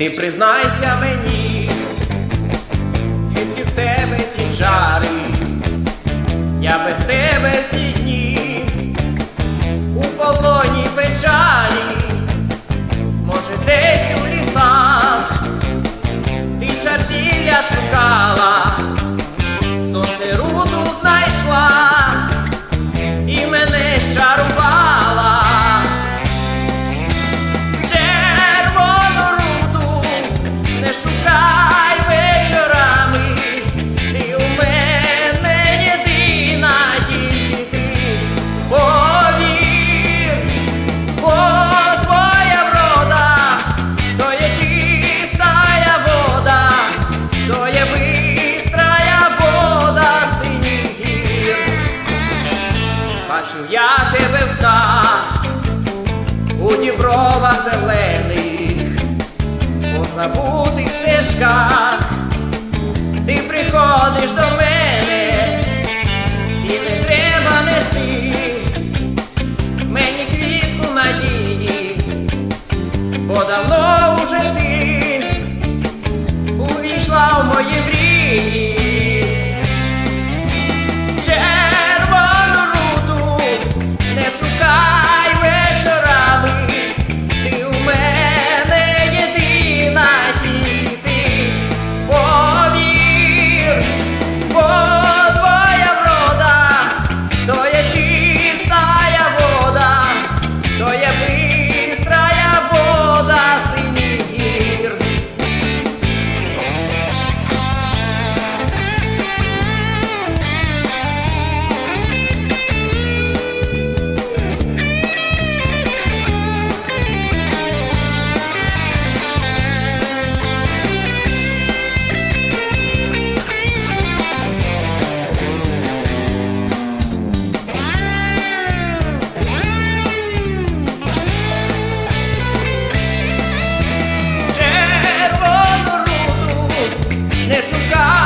Ти признайся мені, звідки в тебе ті жари, я без тебе. дорогах зелених, по забутих стежках, ти приходиш до. deixa o carro.